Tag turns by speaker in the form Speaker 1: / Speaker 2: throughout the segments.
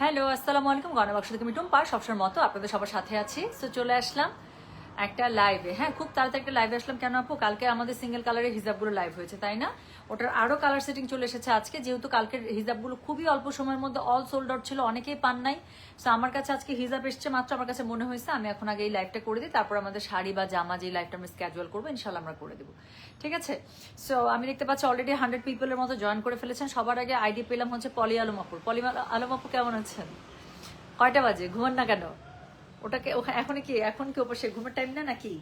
Speaker 1: Hello, আসসালামু আলাইকুম। গণবাক্স থেকে মিটুম পার সবসময় মতো আপনাদের সবার সাথে আছি। সো চলে আসলাম একটা লাইভে হ্যাঁ খুব তাড়াতাড়ি একটা লাইভে আসলাম। কেন আপু? কালকে আমাদের সিঙ্গেল কালারের হিজাবগুলো লাইভ হয়েছে, তাই না? ওটার আরও কালার সেটিং চলে এসেছে আজকে। যেহেতু কালকের হিজাবগুলো খুবই অল্প সময়ের মধ্যে অল সোল্ড আউট ছিল, অনেকেই পান নাই। সো আমার কাছে আজকে হিজাব এসছে, মাত্র আমার কাছে মনে হয়েছে, আমি এখন আগে এই লাইভটা করে দিই। তারপর আমাদের শাড়ি বা জামা যে লাইভটা আমি স্ক্যাজুয়াল করব ইনশাল্লাহ আমরা করে দেবো। ঠিক আছে? সো আমি দেখতে পাচ্ছি অলরেডি হান্ড্রেড পিপলের মতো জয়েন করে ফেলেছেন। সবার আগে আইডি পেলাম হচ্ছে পলি আলমাপুর পলি আলমাপুর কেমন আছেন? কয়টা বাজে? ঘুমান না কেন? ওটাকে এখন কি এখন কি অবশ্যই ঘুমের টাইম না নাকি?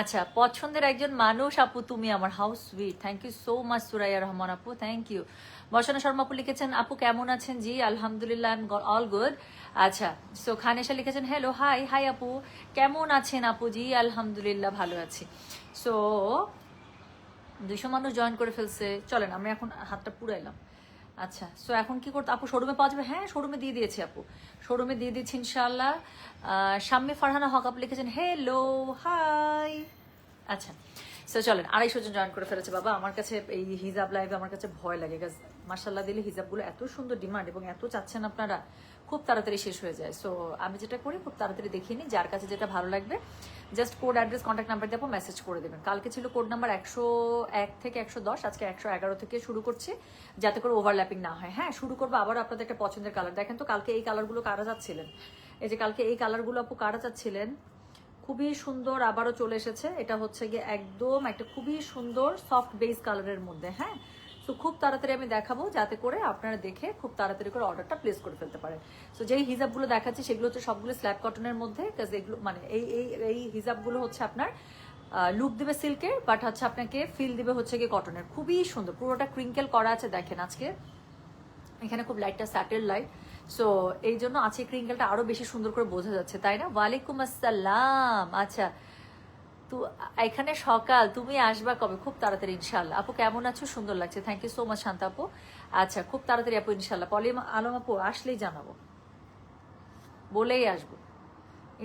Speaker 1: আচ্ছা পছন্দের একজন মানুষ আপু, তুমি আমার how sweet thank you so much Suraiya Rahman আপু থ্যাংক ইউ বর্ষণা শর্মা আপু লিখেছেন, আপু, কেমন আছেন? জি, আলহামদুলিল্লাহ আই অল গুড আচ্ছা সো খানেশা লিখেছেন হ্যালো হাই হাই আপু। কেমন আছেন আপু? জি, আলহামদুলিল্লাহ, ভালো আছি। সো দুশো মানুষ জয়েন করে ফেলছে। চলেন আমি এখন হাতটা পুরাইলাম। আচ্ছা সো এখন কি করতে আপু শোরুমে পাওয়া যাবে? হ্যাঁ শোরুমে দিয়ে দিয়েছি আপু। শোরুমে দিয়ে দিয়েছি ইনশাল্লাহ সাম্মে ফারহানা হক আপু লিখেছেন হ্যালো হাই আচ্ছা সো চলেন, আড়াইশো জন জয়েন করে ফেলেছে। বাবা, আমার কাছে এই হিজাব লাইভে আমার কাছে ভয় লাগে মার্শাল্লাহ দিলে হিজাবগুলো এত সুন্দর ডিমান্ড এবং এত চাচ্ছেন আপনারা, খুব তাড়াতাড়ি শেষ হয়ে যায়। সো আমি যেটা করি, খুব তাড়াতাড়ি দেখিয়ে নিই, যার কাছে যেটা ভালো লাগবে just code address contact number দিয়ে মেসেজ করে দেবেন। কালকে ছিল কোড নাম্বার একশো এক থেকে একশো দশ, আজকে একশো এগারো থেকে শুরু করছি, যাতে করে ওভারল্যাপিং না হয়। হ্যাঁ শুরু করব আবার আপনাদের একটা পছন্দের কালার দেখেন তো, কালকে এই কালারগুলো কারা যাচ্ছিলেন এই যে, কালকে এই কালারগুলো আপু কারা যাচ্ছিলেন খুবই সুন্দর আবারও চলে এসেছে। এটা হচ্ছে গিয়ে একদম একটা খুবই সুন্দর সফট বেস কালারের মধ্যে হ্যাঁ? তো খুব তাড়াতাড়ি আমি দেখাবো যাতে করে আপনারা দেখে খুব তাড়াতাড়ি করে অর্ডারটা প্লেস করে ফেলতে পারেন। সো যেই হিজাবগুলো দেখাচ্ছি সেগুলো হচ্ছে সবগুলো স্ল্যাব কটনের মধ্যে এগুলো মানে এই এই এই হিজাবগুলো হচ্ছে আপনার লুক দিবে সিল্কের বাট হচ্ছে আপনাকে ফিল দিবে হচ্ছে গিয়ে কটনের খুবই সুন্দর, পুরোটা ক্রিঙ্কেল করা আছে দেখেন আজকে। এখানে খুব লাইটটা স্যাটেল লাইট সো এই জন্য আছে ক্রিঙ্কেলটা আরও বেশি সুন্দর করে বোঝা যাচ্ছে, তাই না? ওয়ালাইকুম আসসালাম। আচ্ছা তো এখানে সকাল, তুমি আসবা কবে? খুব তাড়াতাড়ি ইনশাল্লাহ আপু, কেমন আছো? সুন্দর লাগছে। Thank you so much Shanta আপু। আচ্ছা খুব তাড়াতাড়ি আপু ইনশাল্লাহ পলি আলম আপু, আসলেই জানাব। বলেই আসব।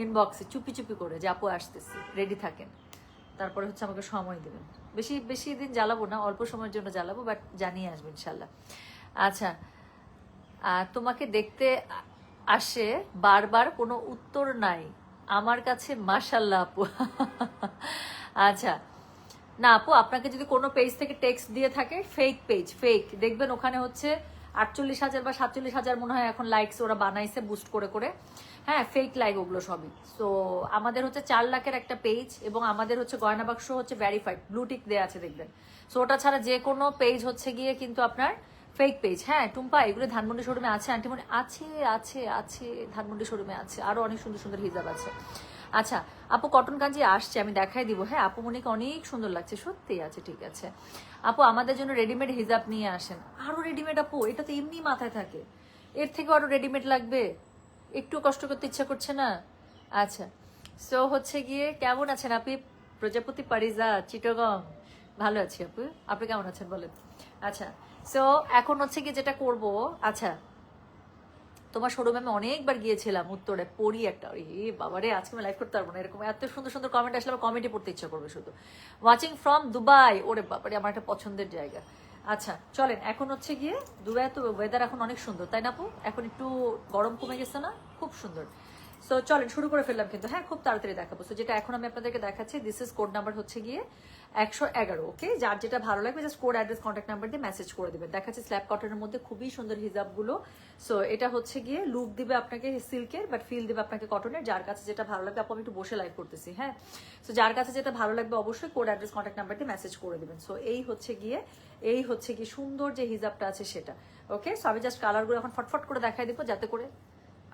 Speaker 1: ইনবক্সে চুপি চুপি করে যে আপু আসতেছি রেডি থাকেন। তারপরে হচ্ছে আমাকে সময় দেবেন। বেশি বেশি দিন জ্বালাবো না, অল্প সময়ের জন্য জ্বালাবো বাট জানিয়ে আসব ইনশাল্লাহ আচ্ছা তোমাকে দেখতে আসে বারবার কোনো উত্তর নাই। আমার কাছে মাসাল্লাহ আপু। আচ্ছা। না আপু, আপনাকে যদি কোনো পেজ থেকে টেক্সট দিয়ে থাকে ফেক পেজ ফেক দেখবেন ওখানে হচ্ছে আটচল্লিশ হাজার বা সাতচল্লিশ হাজার মনে হয় এখন লাইকস ওরা বানাইছে বুস্ট করে করে। হ্যাঁ ফেক লাইক ওগুলো সবই। সো আমাদের হচ্ছে চার লাখের একটা পেজ এবং আমাদের হচ্ছে গয়না বাক্স হচ্ছে ভ্যারিফাইড ব্লুটিক দেওয়া আছে, দেখবেন। সো ওটা ছাড়া যে কোনো পেজ হচ্ছে গিয়ে কিন্তু আপনার ফেক পেজ হ্যাঁ টুম্পা, এগুলো ধানমন্ডি শোরুমে আছে আন্টিমনি আছে আছে আছে, ধানমন্ডি শোরুমে আছে, আরও অনেক সুন্দর সুন্দর হিজাব আছে। আচ্ছা আপু কটন কাঞ্জি আসছে, আমি দেখাই দিব হ্যাঁ আপু মনিকে অনেক সুন্দর লাগছে সত্যি আছে, ঠিক আছে। আপু, আমাদের জন্য রেডিমেড হিজাব নিয়ে আসেন। আরও রেডিমেড আপু, এটা তো এমনি মাথায় থাকে। এর থেকেও আরও রেডিমেড লাগবে। একটু কষ্ট করতে ইচ্ছা করছে না। আচ্ছা সো হচ্ছে গিয়ে, কেমন আছেন আপনি? প্রজাপতি, পারিজা, চিটগং। ভালো আছি আপু। আপনি কেমন আছেন বলেন? আচ্ছা সো এখন হচ্ছে কি যেটা করব আচ্ছা তোমার শোরুমে আমি অনেকবার গিয়েছিলাম উত্তরে পড়ি একটা এ বাবারে, আজকে আমি লাইভ করতে পারব না, এরকম এত সুন্দর সুন্দর কমেন্ট আসলে আমার কমেন্টে পড়তে ইচ্ছা করবে শুধু। ওয়াচিং ফ্রম দুবাই ওরে বাবারে, আমার একটা পছন্দের জায়গা। আচ্ছা চলেন, এখন হচ্ছে গিয়ে দুবাই তো ওয়েদার এখন অনেক সুন্দর, তাই না আপু? এখন একটু গরম কমে গেছে না? খুব সুন্দর। সো চলেন, শুরু করে ফেললাম কিন্তু হ্যাঁ খুব তাড়াতাড়ি দেখাবো। সো যেটা এখন আমি আপনাদেরকে দেখাচ্ছি দিস ইজ কোড নাম্বার হচ্ছে গিয়ে একশো এগারো ওকে যার যেটা ভালো লাগবে just code address contact number দিয়ে মেসেজ করে দেবেন। দেখাচ্ছে স্ল্যাব কটনের মধ্যে খুবই সুন্দর হিজাবগুলো। সো এটা হচ্ছে গিয়ে লুক দিবে আপনাকে সিল্কের বাট ফিল দিবে আপনাকে কটনের যার কাছে যেটা ভালো লাগবে, আপু আমি একটু বসে লাইভ করতেছি হ্যাঁ? সো যার কাছে যেটা ভালো লাগবে অবশ্যই কোড অ্যাড্রেস কন্ট্যাক্ট নাম্বার দিয়ে মেসেজ করে দেবেন। সো এই হচ্ছে গিয়ে, এই হচ্ছে গিয়ে সুন্দর যে হিজাবটা আছে সেটা ওকে সো আমি জাস্ট কালারগুলো এখন ফটফট করে দেখাই দিব, যাতে করে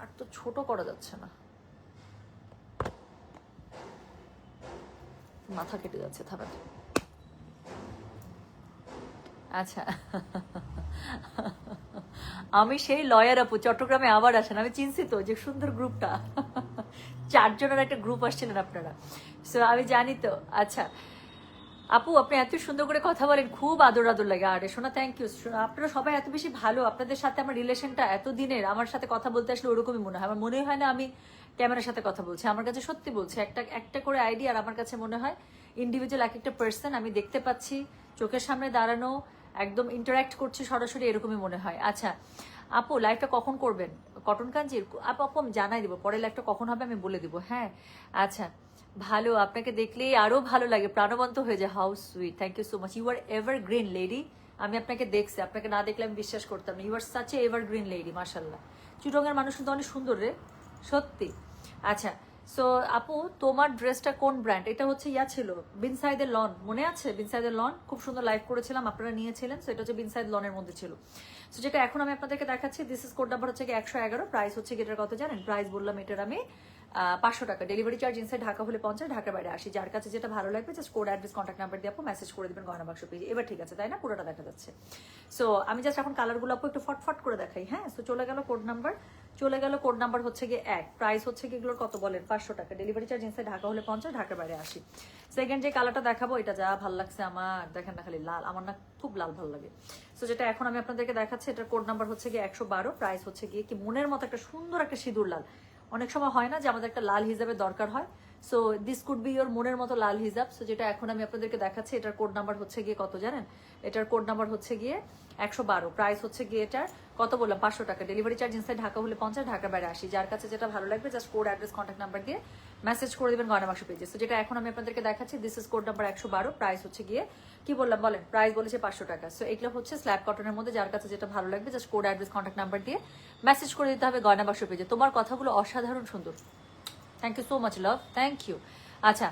Speaker 1: আর তো ছোট করা যাচ্ছে না। মাথা কেটে যাচ্ছে থানাতে আচ্ছা। আমি সেই লয়ার আপু, চট্টগ্রামে আবার আসেন, আমি চিনছি তো যে সুন্দর গ্রুপটা। চারজনের একটা গ্রুপ আসছিলেন আপনারা। সো আমি জানি তো আচ্ছা। আপু, আপনি এত সুন্দর করে কথা বলেন, খুব আদর আদর লাগে। আরে শোনা থ্যাংক ইউ আপনারা সবাই এত বেশি ভালো। আপনাদের সাথে আমার রিলেশনটা এত দিনের, আমার সাথে কথা বলতে আসলে ওরকমই মনে হয়। আমার মনে হয় না আমি ক্যামেরার সাথে কথা বলছি। আমার কাছে সত্যি বলছি, একটা একটা করে আইডিয়া আর আমার কাছে মনে হয় ইন্ডিভিজুয়াল এক একটা পার্সন আমি দেখতে পাচ্ছি, চোখের সামনে দাঁড়ানো, একদম ইন্টারাক্ট করছি সরাসরি, এরকমই মনে হয়। আচ্ছা আপু লাইভটা কখন করবেন? কটন কাঞ্জির আপু আপু, আমি জানাই দিব। পরে লাইভটা কখন হবে আমি বলে দিব। হ্যাঁ আচ্ছা। ভালো, আপনাকে দেখলেই আরও ভালো লাগে। প্রাণবন্ত হয়ে যায় how sweet thank you so much you are evergreen lady আমি আপনাকে দেখছি, আপনাকে না দেখলে আমি বিশ্বাস করতাম you are such a evergreen lady মার্শাল্লাহ চুটঙ্গের মানুষ কিন্তু অনেক সুন্দর রে, সত্যি। আচ্ছা সো আপু, তোমার ড্রেসটা কোন ব্র্যান্ড এটা হচ্ছে ইয়া ছিল বিনসাইদের লন মনে আছে বিনসাইদের লন খুব সুন্দর লাইভ করেছিলাম, আপনারা নিয়েছিলেন সো এটা হচ্ছে বিনসাইদ লনের মধ্যে ছিল। সো যেটা এখন আমি আপনাদেরকে দেখাচ্ছি দিস ইস কোড নাম্বার হচ্ছে একশো এগারো প্রাইস হচ্ছে এটার কত জানেন? প্রাইস বললাম এটার আমি পাঁচশো টাকা। ডেলিভারি চার্জ ইনসাইড ঢাকা হলে পঞ্চাশ, ঢাকার বাইরে আসি যার কাছে যেটা ভালো লাগবে just code address contact number দিয়ে আপু মেসেজ করে দেবেন গয়না বাক্স পেজে এবার ঠিক আছে, তাই না? পুরোটা দেখা যাচ্ছে। সো আমি জাস্ট এখন কালারগুলো আপু একটু ফটফট করে দেখাই হ্যাঁ? সো চলে গেল কোড নাম্বার চলে গেল কোড নাম্বার হচ্ছে গিয়ে এক। প্রাইস হচ্ছে কি এগুলোর কত বলেন? পাঁচশো টাকা। ডেলিভারি চার্জ ইনসাইড ঢাকা হলে পঞ্চাশ, ঢাকার বাইরে আসি সেকেন্ড যে কালারটা দেখাবো, এটা যা ভালো লাগছে আমার, দেখেন না খালি লাল। আমার না খুব লাল ভালো লাগে। সো যেটা এখন আমি আপনাদেরকে দেখাচ্ছি, এটার কোড নাম্বার হচ্ছে গিয়ে একশো বারো। প্রাইস হচ্ছে গিয়ে কি মনের মতো একটা সুন্দর একটা সিঁদুর লাল। অনেক সময় হয় না যে আমাদের একটা লাল হিসাবে দরকার হয়। So this could be your মনের মতো লাল হিজাব। সো যেটা এখন আমি আপনাদেরকে দেখাচ্ছি, এটার কোড নাম্বার হচ্ছে গিয়ে কত জানেন? এটার কোড নাম্বার হচ্ছে গিয়ে একশো বারো। প্রাইস হচ্ছে গিয়ে এটার কত বললাম? পাঁচশো টাকা। ডেলিভারি চার্জ ইনসাইড ঢাকা হলে পঞ্চাশ ঢাকার বাইরে আসি যার কাছে যেটা ভালো লাগবে just code address contact number দিয়ে মেসেজ করে দেবেন গয়না বাক্স পেজে সো যেটা এখন আমি আপনাদেরকে দেখাচ্ছি দিস ইস কোড নাম্বার একশো বারো। প্রাইস হচ্ছে গিয়ে, কি বললাম বলেন? প্রাইস বলেছে পাঁচশো টাকা। সো এগুলো হচ্ছে স্ল্যাব কটনের মধ্যে, যার কাছে যেটা ভালো লাগবে just code address contact number দিয়ে মেসেজ করে দিতে হবে গয়না বাক্স পেজে তোমার কথাগুলো অসাধারণ সুন্দর। Thank you so much love thank you আচ্ছা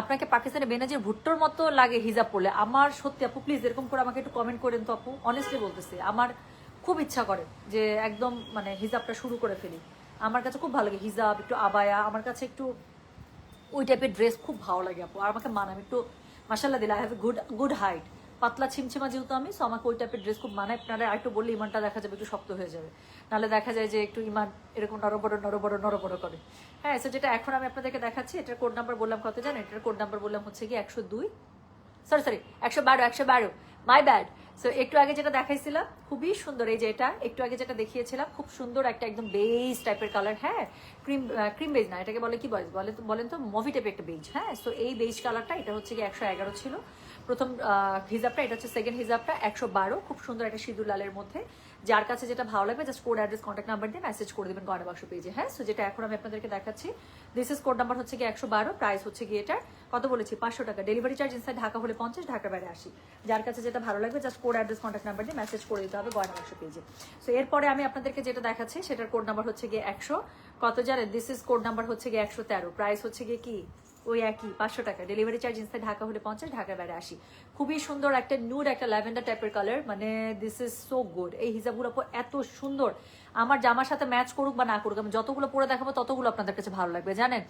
Speaker 1: আপনাকে পাকিস্তানে বেনাজির ভুট্টোর মতো লাগে হিজাব পড়লে আমার সত্যি আপু প্লিজ এরকম করে আমাকে একটু কমেন্ট করেন তো আপু। অনেস্টলি বলতেছি, আমার খুব ইচ্ছা করে যে একদম মানে হিজাবটা শুরু করে ফেলি। আমার কাছে খুব ভালো লাগে হিজাব, একটু আবায়া, আমার কাছে একটু ওই টাইপের ড্রেস খুব ভালো লাগে আপু। আর আমাকে মানায়, আমি একটু মাসাল্লাহ দিলে I have good good height পাতলা ছিমছিমা যেহেতু আমি সো আমাকে ওই টাইপের ড্রেস খুব মানায়। আপনারা একটু বললে ইমানটা দেখা যাবে, একটু শক্ত হয়ে যাবে। নাহলে দেখা যায় যে একটু ইমান এরকম নরবড় নরবড় নরবড় করে। হ্যাঁ সো যেটা এখন আমি আপনাদেরকে দেখাচ্ছি, এটার কোড নাম্বার বললাম কত জানেন? এটার কোড নাম্বার বললাম হচ্ছে কি একশো দুই। সরি সরি একশো বারো একশো বারো। মাই ব্যাড সো একটু আগে যেটা দেখাইছিলাম, খুবই সুন্দর এই যে এটা, একটু আগে যেটা দেখিয়েছিলাম, খুব সুন্দর একটা একদম বেজ টাইপের কালার হ্যাঁ? ক্রিম ক্রিম বেজ না, এটাকে বলে কি বলে? বলে বলেন তো মভি টাইপের একটা বেজ হ্যাঁ? সো এই বেজ কালারটা এটা হচ্ছে কি একশো এগারো ছিল। প্রথম হিজাবটা, এটা হচ্ছে সেকেন্ড হিজাবটা, একশো বারো, খুব সুন্দর একটা সিঁদুর লালের মধ্যে। যার কাছে যেটা ভালো লাগবে just code address contact number দিয়ে মেসেজ করে দেবেন গয়না বাক্স পেজে হ্যাঁ? সো যেটা এখন আমি আপনাদেরকে দেখাচ্ছি দিস ইস কোড নাম্বার হচ্ছে কি একশো বারো প্রাইস হচ্ছে কি এটার কত বলেছি? পাঁচশো টাকা। ডেলিভারি চার্জ ইনসাইড ঢাকা হলে পঞ্চাশ, ঢাকার বাইরে আসি যার কাছে যেটা ভালো লাগবে just code address contact number দিয়ে মেসেজ করে দিতে হবে গয়না বাক্স পেজে সো এরপরে আমি আপনাদেরকে যেটা দেখাচ্ছি, সেটার কোড নাম্বার হচ্ছে গিয়ে একশো। কত জানেন? দিস ইস কোড নাম্বার হচ্ছে গিয়ে একশো তেরো। প্রাইস হচ্ছে গিয়ে কি? ওই একই, পাঁচশো টাকা। ডেলিভারি চার্জ ইনসাইড ঢাকা হলে পঞ্চাশ, ঢাকার বাইরে আসি খুবই সুন্দর একটা নিউড একটা ল্যাভেন্ডার টাইপের কালার মানে দিস ইজ সো গুড এই হিজাবগুলো এত সুন্দর। আমার জামার সাথে ম্যাচ করুক বা না করুক, আমি যতগুলো পরে দেখাবো ততগুলো আপনাদের কাছে ভালো লাগবে, জানেন?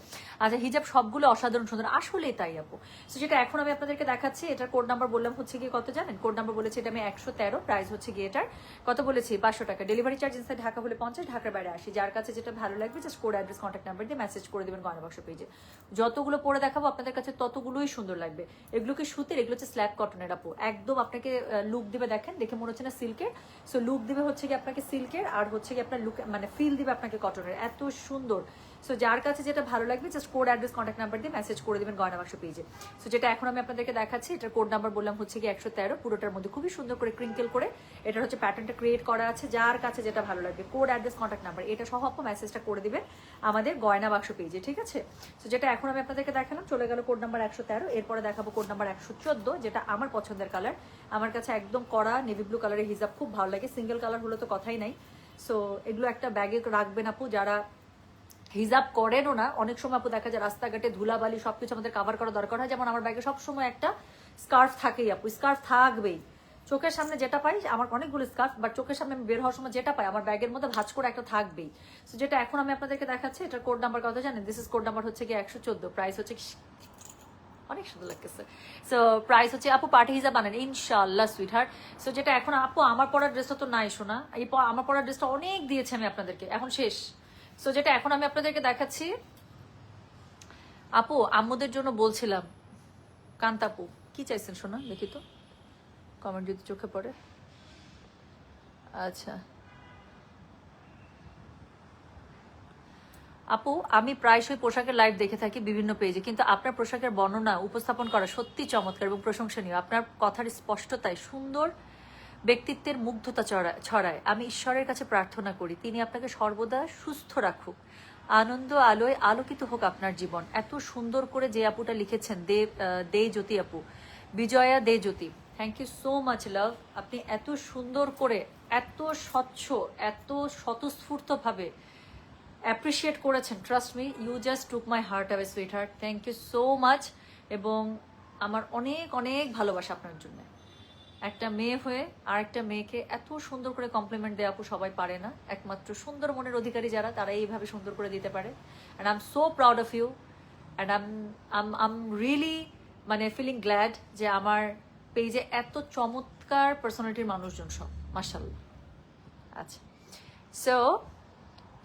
Speaker 1: আচ্ছা হিজাব সবগুলো অসাধারণ সুন্দর, আসলেই তাই আপু। তো যেটা এখন আমি আপনাদেরকে দেখাচ্ছি, এটার কোড নাম্বার বললাম হচ্ছে গিয়ে কত জানেন? কোড নাম্বার বলেছি এটা আমি একশো তেরো প্রাইস হচ্ছে গিয়ে এটার কত বলেছি? পাঁচশো টাকা। ডেলিভারি চার্জ ইনসাইড ঢাকা হলে পঞ্চাশ, ঢাকার বাইরে আসি যার কাছে যেটা ভালো লাগবে just code address contact number দিয়ে মেসেজ করে দেবেন গয়না বাক্স পেজে যতগুলো পরে দেখাবো আপনাদের কাছে ততগুলোই সুন্দর লাগবে। এগুলো কি সুতির? এগুলো হচ্ছে স্ল্যাব কটনের আপু। একদম আপনাকে লুক দিবে দেখেন, দেখে মনে হচ্ছে না সিল্কের সো লুক দিবে হচ্ছে কি আপনাকে সিল্কের আর হচ্ছে কি আপনার লুক মানে ফিল দিবে আপনাকে কটনের এত সুন্দর। সো যার কাছে যেটা ভালো লাগবে just code address contact number দিয়ে মেসেজ করে দেবেন গয়না বাক্স পেজে সো যেটা এখন আমি আপনাদেরকে দেখাচ্ছি, এটার কোড নাম্বার বললাম হচ্ছে কি একশো তেরো, পুরোটার মধ্যে খুবই সুন্দর করে ক্রিঙ্কেল করে এটা হচ্ছে প্যাটার্নটা ক্রিয়েট করা আছে, যার কাছে যেটা ভালো লাগবে কোড অ্যাড্রেস কন্ট্যাক্ট নাম্বার এটা সহ আপু মেসেজটা করে দিবেন আমাদের গয়না বাক্স পেজে ঠিক আছে? সো যেটা এখন আমি আপনাদেরকে দেখালাম, চলে গেল কোড নাম্বার একশো তেরো, এরপরে দেখাবো কোড নাম্বার একশো চোদ্দ, যেটা আমার পছন্দের কালার আমার কাছে একদম কড়া নেভি ব্লু কালারের হিজাব, খুব ভালো লাগে। সিঙ্গেল কালার হলে তো কথাই নাই। সো এগুলো একটা ব্যাগে রাখবেন আপু, যারা হিজাব করেনও না, অনেক সময় আপু দেখা যায় রাস্তাঘাটে ধুলাবালি সবকিছু আমাদের কাভার করা দরকার হয়। যেমন আমার ব্যাগে সবসময় একটা স্কার্ফ থাকেই আপু স্কার্ফ থাকবেই। চোখের সামনে যেটা পাই, আমার অনেকগুলো স্কার্ফ বাট চোখের সামনে আমি বের হওয়ার সময় যেটা পাই, আমার ব্যাগের মধ্যে ভাঁজ করে একটা থাকবেই। সো যেটা এখন আমি আপনাদেরকে দেখাচ্ছি, এটার কোড নাম্বার কথা জানেন? দিস ইস কোড নাম্বার হচ্ছে কি একশো চোদ্দ প্রাইস হচ্ছে অনেক সুন্দর লাগতেছে। সো প্রাইস হচ্ছে, আপু পার্টি হিসাব বানান ইনশাল্লাহ সুইট হার্ট সো যেটা এখন আপু, আমার পড়ার ড্রেসটা তো নাই শোনা এই আমার পড়ার ড্রেসটা অনেক দিয়েছে আমি আপনাদেরকে, এখন শেষ। সো যেটা এখন আমি আপনাদেরকে দেখাচ্ছি, আপু, আম্মুদের জন্য বলছিলাম কান্তাপু কি চাইছেন শোনা দেখি তো। কমেন্ট যদি চোখে পড়ে। আচ্ছা। আপু, আমি প্রায়শই পোশাকের লাইভ দেখে থাকি বিভিন্ন পেজে কিন্তু আপনার পোশাকের বর্ণনা উপস্থাপন করা সত্যি চমৎকার এবং প্রশংসনীয়। আপনার কথার স্পষ্টতায় সুন্দর ব্যক্তিত্বের মুগ্ধতা ছড়ায়। আমি ঈশ্বরের কাছে প্রার্থনা করি, তিনি আপনাকে সর্বদা সুস্থ রাখুক। আনন্দ, আলোয় আলোকিত হোক আপনার জীবন। এত সুন্দর করে যে আপুটা লিখেছেন, দে দে জ্যোতি আপু, Bijoya Dey Jyoti. Thank you so much love আপনি এত সুন্দর করে, এত স্বচ্ছ, এত স্বতঃস্ফূর্তভাবে অ্যাপ্রিসিয়েট করেছেন। Trust me you just took my heart away sweet heart thank you so much এবং আমার অনেক অনেক ভালোবাসা আপনার জন্য। একটা মেয়ে হয়ে আর একটা মেয়েকে এত সুন্দর করে কমপ্লিমেন্ট দেওয়া আপু সবাই পারে না। একমাত্র সুন্দর মনের অধিকারী যারা, তারা এইভাবে সুন্দর করে দিতে পারে। And I am so proud of you and um um um really মানে ফিলিং গ্ল্যাড যে আমার পেজে এত চমৎকার পার্সোনালিটির মানুষজন সব। মার্শাল্লাহ আচ্ছা। সো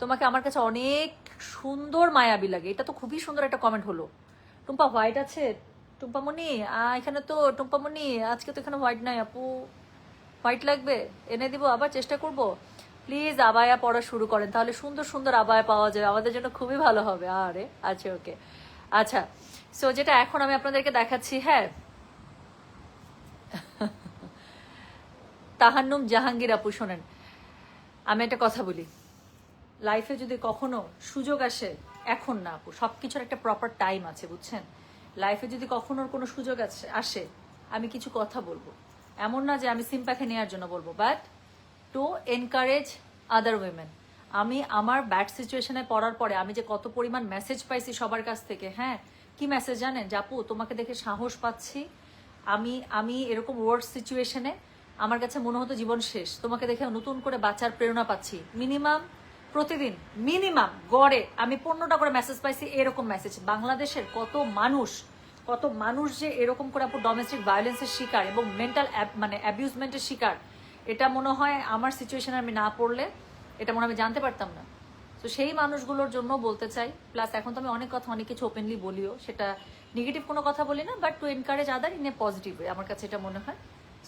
Speaker 1: তোমাকে আমার কাছে অনেক সুন্দর মায়াবী লাগে। এটা তো খুবই সুন্দর একটা কমেন্ট হলো। টুম্পা হোয়াইট আছে? টুম্পামণি আহ, এখানে তো টুম্পামণি আজকে তো এখানে হোয়াইট নাই আপু। হোয়াইট লাগবে? এনে দিব আবার চেষ্টা করব। প্লিজ আবায়া পড়া শুরু করেন। তাহলে সুন্দর সুন্দর আবায়া পাওয়া যাবে। আমাদের জন্য খুবই ভালো হবে। আরে আচ্ছা ওকে আচ্ছা সো যেটা এখন আমি আপনাদেরকে দেখাচ্ছি হ্যাঁ। তাহান্নুম জাহাঙ্গীর আপু শোনেন। আমি একটা কথা বলি। লাইফে যদি কখনো সুযোগ আসে, এখন না আপু সব কিছুর একটা প্রপার টাইম আছে, বুঝছেন? লাইফে যদি কখনো কোনো সুযোগ আছে, আসে, আমি কিছু কথা বলব। এমন না যে আমি সিম্প্যাথি নেওয়ার জন্য বলব but to encourage other women আমি আমার ব্যাড সিচুয়েশনে পড়ার পরে আমি যে কত পরিমাণ মেসেজ পাইছি সবার কাছ থেকে হ্যাঁ? কি মেসেজ জানেন? যে আপু, তোমাকে দেখে সাহস পাচ্ছি। আমি আমি এরকম ওয়ার্ড সিচুয়েশনে আমার কাছে মনে হতো জীবন শেষ। তোমাকে দেখে নতুন করে বাঁচার প্রেরণা পাচ্ছি। মিনিমাম প্রতিদিন মিনিমাম গড়ে আমি পনেরোটা করে মেসেজ পাইছি, এরকম মেসেজ বাংলাদেশের কত মানুষ কত মানুষ যে এরকম করে আপু ডোমেস্টিক ভায়োলেন্সের শিকার এবং মেন্টাল মানে অ্যাবিউজমেন্টের শিকার। এটা মনে হয় আমার সিচুয়েশনে আমি না পড়লে, এটা মনে আমি জানতে পারতাম না। তো সেই মানুষগুলোর জন্য বলতে চাই প্লাস এখন তো আমি অনেক কথা, অনেক কিছু ওপেনলি বলিও, সেটা নেগেটিভ কোনো কথা বলি না but to encourage other in a positive আমার কাছে এটা মনে হয়।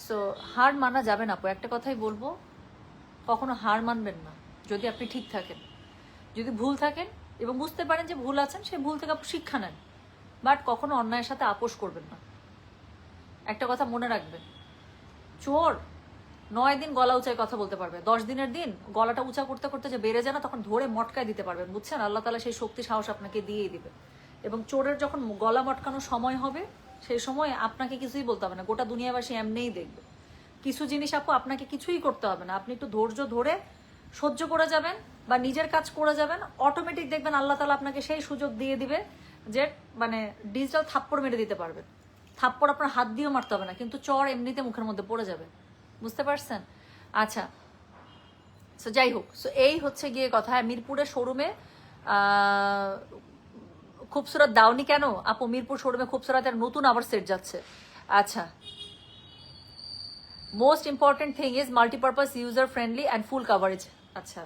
Speaker 1: সো হার মানা যাবে না আপু, একটা কথাই বলব, কখনো হার মানবেন না। যদি আপনি ঠিক থাকেন। যদি ভুল থাকেন এবং বুঝতে পারেন যে ভুল আছেন, সেই ভুল থেকে আপনি শিক্ষা নেন। বাট কখনো অন্যায়ের সাথে আপোষ করবেন না। একটা কথা মনে রাখবেন। চোর নয় দিন গলা উঁচায় কথা বলতে পারবে। দশ দিনের দিন গলাটা উঁচা করতে করতে যে বেড়ে যায় না, তখন ধরে মটকায় দিতে পারবেন, বুঝছেন? আল্লাহ তালা সেই শক্তি, সাহস আপনাকে দিয়েই দিবে। এবং চোরের যখন গলা মটকানোর সময় হবে, সেই সময় আপনাকে কিছুই বলতে হবে না। গোটা দুনিয়াবাসী এমনিই দেখবে। কিছু জিনিস আপু, আপনাকে কিছুই করতে হবে না। আপনি একটু ধৈর্য ধরে সহ্য করে যাবেন বা নিজের কাজ করে যাবেন অটোমেটিক দেখবেন আল্লাহ তালা আপনাকে সেই সুযোগ দিয়ে দিবে যে মানে ডিজিটাল থাপ্পড় মেরে দিতে পারবেন থাপ্পড় আপনার হাত দিয়েও মারতে হবে না, কিন্তু চর এমনিতে মুখের মধ্যে পড়ে যাবে। বুঝতে পারছেন? আচ্ছা সো যাই হোক সো এই হচ্ছে গিয়ে কথা। মিরপুরের শোরুমে খুবসুরত দাওনি কেন? আপু, মিরপুর শোরুমে খুবসুরতের নতুন আবার সেট যাচ্ছে। আচ্ছা most important thing is multipurpose user friendly and full coverage আচ্ছা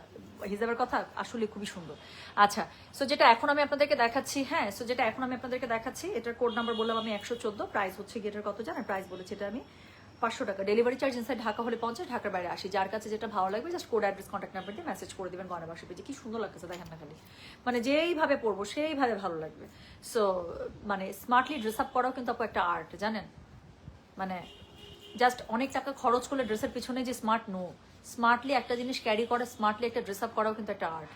Speaker 1: হিজাবের কথা আসলে খুবই সুন্দর। আচ্ছা সো যেটা এখন আমি আপনাদেরকে দেখাচ্ছি হ্যাঁ সো যেটা এখন আমি আপনাদেরকে দেখাচ্ছি, এটার কোড নাম্বার বললাম আমি একশো চোদ্দ প্রাইস হচ্ছে গেটের কত জানেন? প্রাইস বলেছি এটা আমি পাঁচশো টাকা। ডেলিভারি চার্জ ইনসাইড ঢাকা হলে পঞ্চাশ, ঢাকার বাইরে আসি যার কাছে যেটা ভালো লাগবে just code address contact number দিয়ে মেসেজ করে দেবেন গয়নাবাসী পেজে কি সুন্দর লাগতেছে, দেখেন না খালি। মানে যেইভাবে পড়ব সেইভাবে ভালো লাগবে। সো মানে স্মার্টলি ড্রেস আপ করাও কিন্তু আপু একটা আর্ট জানেন? মানে জাস্ট অনেক টাকা খরচ করলে ড্রেসের পিছনে যে স্মার্ট নো স্মার্টলি একটা জিনিস ক্যারি করা স্মার্টলি একটা ড্রেস আপ করাও কিন্তু একটা আর্ট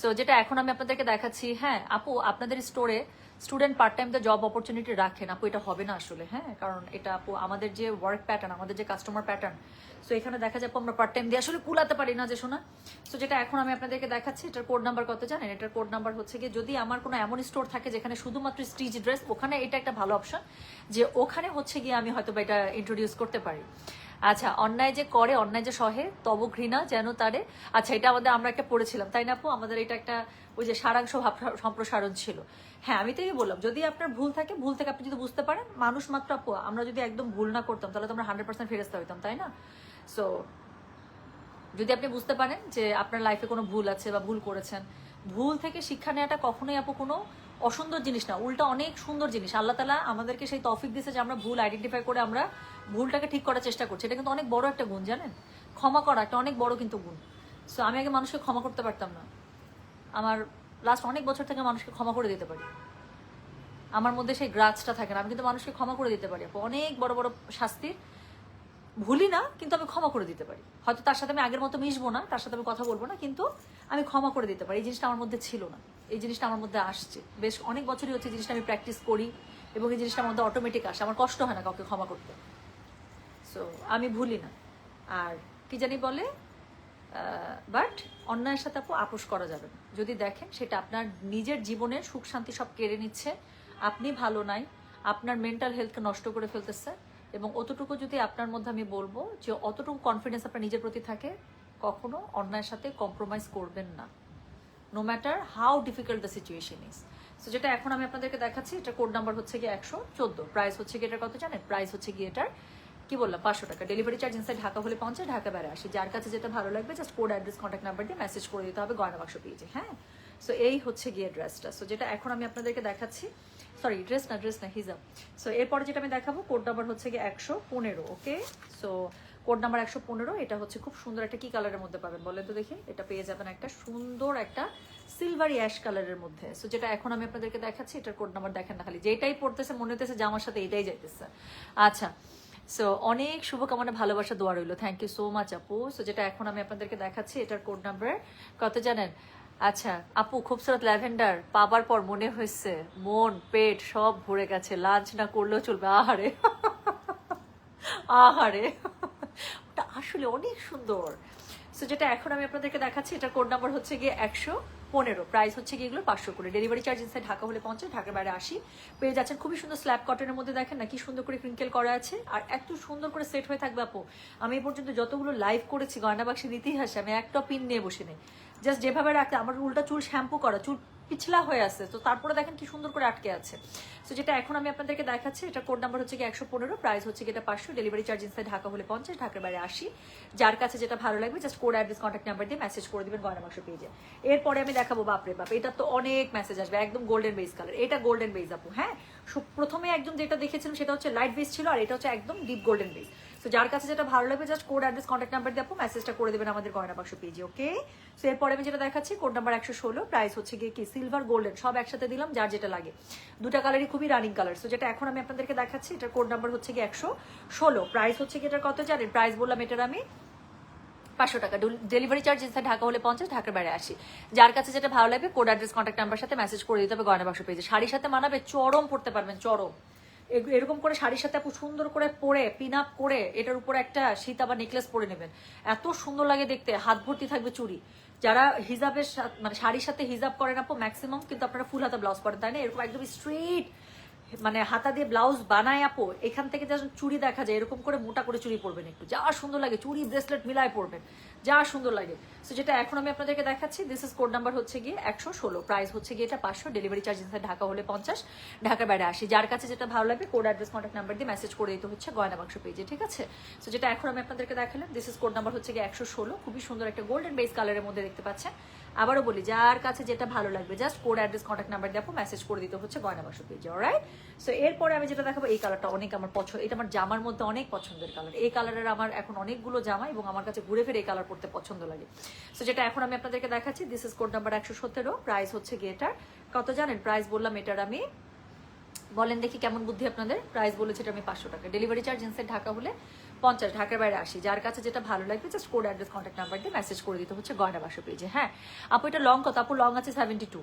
Speaker 1: সো যেটা এখন আমি আপনাদেরকে দেখাচ্ছি হ্যাঁ আপু, আপনাদের স্টোরে student part time job opportunity রাখেন। আপু, এটা হবে না আসলে হ্যাঁ কারণ এটা আপু, আমাদের যে ওয়ার্ক প্যাটার্ন আমাদের যে কাস্টমার প্যাটার্ন সো এখানে দেখা যায় আমরা পার্ট টাইম দিয়ে আসলে কুলাতে পারি না যে শোনা। সো যেটা এখন আমি আপনাদেরকে দেখাচ্ছি, এটার কোড নাম্বার কত জানেন? এটার কোড নাম্বার হচ্ছে কি যদি আমার কোনো এমন স্টোর থাকে যেখানে শুধুমাত্র স্টিচ ড্রেস ওখানে এটা একটা ভালো অপশন যে ওখানে হচ্ছে গিয়ে আমি হয়তো বা এটা ইন্ট্রোডিউস করতে পারি। আচ্ছা অন্যায় যে করে, অন্যায় যে সহে, তব ঘৃণা যেন তারে। আচ্ছা এটা আমাদের, আমরা একটা পড়েছিলাম, তাই না আপু? আমাদের এটা একটা ওই যে সারাংশ ভাব সম্প্রসারণ ছিল। হ্যাঁ আমি তো এই বললাম, যদি আপনার ভুল থাকে, ভুল থেকে আপনি যদি বুঝতে পারেন, মানুষ মাত্র আপু, আমরা যদি একদম ভুল না করতাম, তাহলে তো আমরা হান্ড্রেড পার্সেন্ট ফেরস্তা হইতাম, তাই না? সো যদি আপনি বুঝতে পারেন যে আপনার লাইফে কোনো ভুল আছে বা ভুল করেছেন, ভুল থেকে শিক্ষা নেওয়াটা কখনোই আপু কোনো অসুন্দর জিনিস না, উল্টা অনেক সুন্দর জিনিস। আল্লাহ তালা আমাদেরকে সেই তফিক দিয়েছে যে আমরা ভুল আইডেন্টিফাই করে আমরা ভুলটাকে ঠিক করার চেষ্টা করছি। এটা কিন্তু অনেক বড় একটা গুণ, জানেন? ক্ষমা করা একটা অনেক বড় কিন্তু গুণ। সো আমি আগে মানুষকে ক্ষমা করতে পারতাম না। আমার লাস্ট অনেক বছর থেকে মানুষকে ক্ষমা করে দিতে পারি। আমার মধ্যে সেই গ্রাজটা থাকে না, আমি কিন্তু মানুষকে ক্ষমা করে দিতে পারি। অনেক বড় বড় শাস্তির ভুলি না, কিন্তু আমি ক্ষমা করে দিতে পারি। হয়তো তার সাথে আমি আগের মতো মিশবো না, তার সাথে আমি কথা বলব না, কিন্তু আমি ক্ষমা করে দিতে পারি। এই জিনিসটা আমার মধ্যে ছিল না। এই জিনিসটা আমার মধ্যে আসছে। বেশ অনেক বছরই হচ্ছে জিনিসটা আমি প্র্যাকটিস করি এবং এই জিনিসটা আমার মধ্যে অটোমেটিক আসে। আমার কষ্ট হয় না কাউকে ক্ষমা করতে। সো আমি ভুলি না। আর কি জানি বলে বাট অন্যায়ের সাথে আপু আপোষ করা যাবে না। যদি দেখেন সেটা আপনার নিজের জীবনের সুখ শান্তি সব কেড়ে নিচ্ছে। আপনি ভালো নাই, আপনার মেন্টাল হেলথকে নষ্ট করে ফেলতেছে এবং অতটুকু যদি আপনার মধ্যে আমি বলব যে অতটুকু কনফিডেন্স আপনার নিজের প্রতি থাকে, কখনো অন্যায়ের সাথে কম্প্রোমাইজ করবেন না। No matter how difficult the situation is so যেটা এখন আমি আপনাদেরকে দেখাচ্ছি, এটা কোড নাম্বার হচ্ছে গিয়ে একশো চোদ্দ। প্রাইস হচ্ছে গিয়ে এটার কত জানেন? প্রাইস হচ্ছে গিয়ে এটার, কি বললাম, পাঁচশো টাকা। ডেলিভারি চার্জ ইনসাইড ঢাকা হলে পৌঁছায় ঢাকা বেড়ে আসি যার কাছে যেটা ভালো লাগবে just code address contact number দিয়ে মেসেজ করে দিতে হবে গয়না বাক্স পেয়েছে হ্যাঁ? সো এই হচ্ছে গিয়ে ড্রেসটা সো যেটা এখন আমি আপনাদেরকে দেখাচ্ছি সরি ড্রেস না ড্রেস না হিজাব সো এরপরে যেটা আমি দেখাবো কোড নাম্বার হচ্ছে গিয়ে একশো পনেরো ওকে সো কোড নাম্বার একশো পনেরো, এটা হচ্ছে খুব সুন্দর একটা কি কালারের মধ্যে পাবেন বলেন তো দেখি। এটা পেয়ে যাবেন একটা সুন্দর একটা সিলভারি অ্যাশ কালারের মধ্যে। সো যেটা এখন আমি আপনাদেরকে দেখাচ্ছি, এটার কোড নাম্বার দেখেন না খালি। যেটাই পড়তেছে, মনে হতেছে যে আমার সাথে এটাই যাইতেছে। আচ্ছা সো অনেক শুভকামনা, ভালোবাসা, দোয়া রইল। থ্যাংক ইউ সো মাচ আপু। সো যেটা এখন আমি আপনাদেরকে দেখাচ্ছি, এটার কোড নাম্বার কত জানেন? আচ্ছা আপু, খুবসুরত ল্যাভেন্ডার, পাবার পর মনে হয়েছে মন, পেট সব ভরে গেছে, লাঞ্চ না করলেও চলবে। আহারে আহারে। ওটা আসলে অনেক সুন্দর। সো যেটা এখন আমি আপনাদেরকে দেখাচ্ছি এটা কোড নাম্বার হচ্ছে গিয়ে একশো পনেরো। প্রাইস হচ্ছে গিয়ে এগুলো পাঁচশো করে। ডেলিভারি চার্জ ইনসাইড ঢাকা হলে পৌঁছে, ঢাকার বাইরে আসি। পেয়ে যাচ্ছেন খুবই সুন্দর স্ল্যাব কটনের মধ্যে দেখেন না কি সুন্দর করে ক্রিঙ্কেল করা আছে। আর এত সুন্দর করে সেট হয়ে থাকবে, আপু। আমি এই পর্যন্ত যতগুলো লাইভ করেছি, গয়না বাক্সের ইতিহাসে, আমি একটা পিন নিয়ে বসে নেই জাস্ট যেভাবে রাখতে, আমার উল্টা চুল শ্যাম্পু করা, চুল পিছলা হয়ে আছে। তো তারপরে দেখেন কি সুন্দর করে আটকে আছে। তো যেটা এখন আমি আপনাদেরকে দেখাচ্ছি, এটা কোড নাম্বার হচ্ছে কি একশো পনেরো প্রাইস হচ্ছে কি এটা পাঁচশো ডেলিভারি চার্জ ইনসাইড ঢাকা হলে পঞ্চাশ, ঢাকার বাইরে আসি যার কাছে যেটা ভালো লাগবে just code address contact number দিয়ে মেসেজ করে দিবেন গয়না মাংস পেয়ে যায় এরপরে আমি দেখাবো বাপরে বাপ, এটা তো অনেক মেসেজ আসবে, একদম গোল্ডেন বেস কালার এটা গোল্ডেন বেস আপু হ্যাঁ? প্রথমে একদম যেটা দেখেছিলাম সেটা হচ্ছে লাইট বেস ছিল আর এটা হচ্ছে একদম ডিপ গোল্ডেন বেস তো যার কাছে যেটা ভালো লাগবে just code address contact number আপু মেসেজটা করে দেবেন আমাদের গয়না বাক্স পেজে ওকে সো এরপরে আমি যেটা দেখাচ্ছি কোড নাম্বার একশো ষোলো প্রাইস হচ্ছে গিয়ে কি? সিলভার গোল্ডেন সব একসাথে দিলাম, যার যেটা লাগে। দুটা কালারই খুবই রানিং কালার সো যেটা এখন আমি আপনাদেরকে দেখাচ্ছি, এটার কোড নাম্বার হচ্ছে গিয়ে একশো ষোলো প্রাইস হচ্ছে কি এটার কত জানেন? প্রাইস বললাম এটার আমি পাঁচশো টাকা। ডেলিভারি চার্জ ইনসাইড ঢাকা হলে পঞ্চাশ, ঢাকার বাইরে আসি যার কাছে যেটা ভালো লাগবে কোড অ্যাড্রেস কন্ট্যাক্ট নাম্বার সাথে মেসেজ করে দিতে হবে গয়না বাক্স পেজে শাড়ির সাথে মানাবে, চরম পড়তে পারবেন, চরম। এরকম করে শাড়ির সাথে আপু সুন্দর করে পরে পিন আপ করে, এটার উপরে একটা সীতা বা নেকলেস পরে নেবেন। এত সুন্দর লাগে দেখতে, হাত ভর্তি থাকবে চুড়ি। যারা হিজাবের মানে শাড়ির সাথে হিজাব করেন আপু ম্যাক্সিমাম কিন্তু আপনারা ফুল হাতা ব্লাউজ পরেন, তাই না? এরকম একদম স্ট্রেট মানে হাতা দিয়ে ব্লাউজ বানায় আপো, এখান থেকে যখন চুড়ি দেখা যায়, এরকম করে মোটা করে চুড়ি পরবেন একটু। যা সুন্দর লাগে, চুড়ি ব্রেসলেট মিলায় পরবেন, যা সুন্দর লাগে। সো যেটা এখন আমি আপনাদেরকে দেখাচ্ছি দিস ইজ কোড নাম্বার হচ্ছে গিয়ে একশো ষোলো প্রাইস হচ্ছে গিয়ে এটা পাঁচশো ডেলিভারি চার্জ ইনসাইড ঢাকা হলে পঞ্চাশ, ঢাকার বাইরে আসি যার কাছে যেটা ভালো লাগবে কোড অ্যাড্রেস কন্ট্যাক্ট নাম্বার দিয়ে মেসেজ করে দিতে হচ্ছে গয়না বাক্স পেজে ঠিক আছে? সো যেটা এখন আমি আপনাদেরকে দেখালাম দিস ইজ কোড নাম্বার হচ্ছে গিয়ে একশো ষোলো, খুবই সুন্দর একটা গোল্ডেন বেস কালারের মধ্যে দেখতে পাচ্ছেন। আবারও বলি, যার কাছে যেটা ভালো লাগবে just code address contact number দেখো মেসেজ করে দিতে হচ্ছে গয়না বাক্স পেজে অলরাইট সো এরপরে আমি যেটা দেখাবো, এই কালারটা অনেক আমার পছন্দ এটা আমার জামার মধ্যে অনেক পছন্দের কালার এই কালারের আমার এখন অনেকগুলো জামা এবং আমার কাছে ঘুরে ফিরে এই কালার পড়তে পছন্দ লাগে। সো যেটা এখন আমি আপনাদেরকে দেখাচ্ছি দিস ইজ কোড নাম্বার একশো সতেরো প্রাইস হচ্ছে গিয়ে এটার। কত জানেন? প্রাইস বললাম এটার আমি, বলেন দেখি কেমন বুদ্ধি আপনাদের। প্রাইস বলেছে এটা আমি পাঁচশো টাকা। ডেলিভারি চার্জ ইনসাইড ঢাকা হলে পঞ্চাশ, ঢাকার বাইরে আসি। যার কাছে যেটা ভালো লাগবে just code address contact number দিয়ে মেসেজ করে দিতে হচ্ছে গয়না বাসো পেজে হ্যাঁ? আপু, এটা লং কত আপু লং আছে সেভেন্টি টু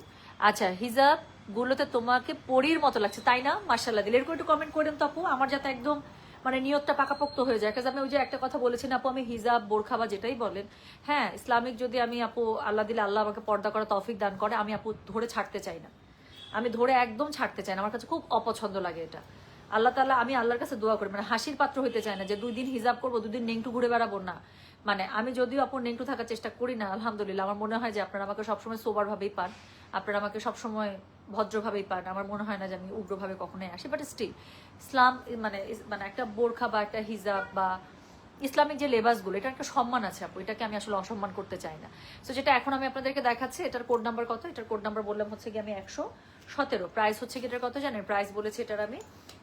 Speaker 1: আচ্ছা হিজাব গুলোতে তোমাকে পরীর মতো লাগছে, তাই না? মার্শাল্লাহ দিলে এরকম একটু কমেন্ট করেন তো আপু। আমার যাতে একদম মানে নিয়তটা পাকাপোক্ত হয়ে যায়। কাজ আমি ওই যে একটা কথা বলেছি না আপু, আমি হিজাব, বোরখা বা যেটাই বলেন। হ্যাঁ ইসলামিক যদি আমি আপু, আল্লাহ দিলে আল্লাহ আমাকে পর্দা করা তফিক দান করে, আমি আপু ধরে ছাড়তে চাই না। আমি ধরে একদম ছাড়তে চাই না। আমার কাছে খুব অপছন্দ লাগে এটা। আল্লাহ তালা আমি আল্লাহর কাছে দোয়া করি। মানে হাসির পাত্র হইতে চাই না যে দুই দিন হিজাব করব, দুই দিন নেংটু ঘুরে বেড়াবো না। মানে আমি যদিও আপন নেংটু থাকার চেষ্টা করি না, আলহামদুলিল্লাহ। আমার মনে হয় যে আপনারা আমাকে সবসময় সোবার ভাবেই পান। আপনারা আমাকে সবসময় ভদ্রভাবেই পান। আমার মনে হয় না যে আমি উগ্রভাবে কখনোই আসি। বাট স্টিল ইসলাম মানে মানে একটা বোরখা বা একটা হিজাব বা ইসলামিক যে লেবাসগুলো এটা একটা সম্মান আছে আপু। এটাকে আমি আসলে অসম্মান করতে চাই না। তো যেটা এখন আমি আপনাদেরকে দেখাচ্ছি, এটার কোড নাম্বার কত? এটার কোড নাম্বার বললাম হচ্ছে কি আমি একশো। সতেরো। প্রাইস হচ্ছে কি এটার কত জানেন? প্রাইস বলেছি এটার আমি